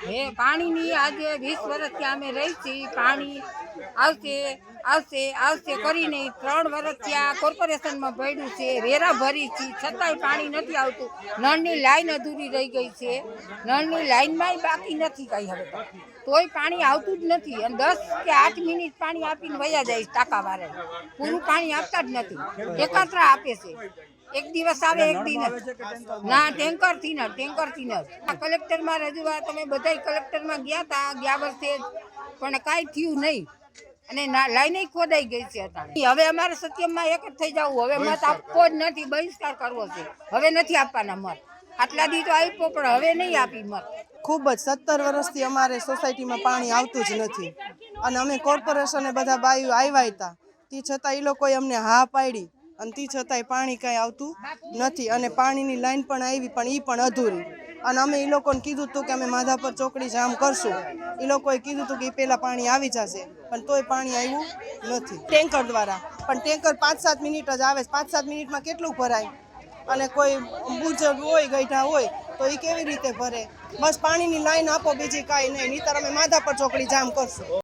હે, પાણીની આજે વીસ વર્ષથી અમે રહી છીએ, પાણી આવશે આવશે આવશે કરીને ત્રણ વર્ષથી આ કોર્પોરેશનમાં પડ્યું છે વેરા ભરી છે, છતાંય પાણી નથી આવતું. નળની લાઈન અધૂરી રહી ગઈ છે, નળની લાઈનમાંય બાકી નથી કાંઈ હવે. તોય પાણી આવતું જ નથી અને દસ કે આઠ મિનિટ પાણી આપીને વયા જાય ટાંકાવાળા ટાંકા પૂરું પાણી આપતા જ નથી. એકત્ર આપે છે. એક દિવસ આવે એક દિવસ. ના ટેન્કરથી ન ટેન્કરથી ન આ કલેક્ટરમાં રજૂઆત અમે બધા કલેક્ટરમાં ગયા હતા ગયા વર્ષે જ. પણ કાંઈ થયું નહીં. અને લાઈને ખોદાઈ ગઈ છે હવે અમારે સત્યમમાં એક જ થઈ જવું. હવે મત આપવો જ નથી બહિષ્કાર કરવો છે. હવે નથી આપવાના મત. આટલા દી તો આપ્યો પણ હવે નહીં આપી મત. ખૂબ જ સત્તર વર્ષથી અમારે સોસાયટીમાં પાણી આવતું જ નથી. અને અમે કોર્પોરેશને બધા બાયું આવ્યા હતા. તે છતાં એ લોકોએ અમને હા પાડી. અને તે છતાંય પાણી કાંઈ આવતું નથી અને પાણીની લાઈન પણ આવી, પણ એ પણ અધૂરી. અને અમે એ લોકોને કીધું હતું કે અમે માધાપર ચોકડી જામ કરશું. એ લોકોએ કીધું હતું કે એ પહેલાં પાણી આવી જશે, પણ તોય પાણી આવ્યું નથી. ટેન્કર દ્વારા. પણ ટેન્કર પાંચ સાત મિનિટ જ આવે છે. પાંચ સાત મિનિટમાં કેટલું ભરાય? અને કોઈ બુજુર્ગ હોય ગઈઠા હોય, તો એ કેવી રીતે ભરે? બસ પાણીની લાઈન આપો, બીજી કાંઈ નહીં. નહીતર અમે માધાપર ચોકડી જામ કરશું.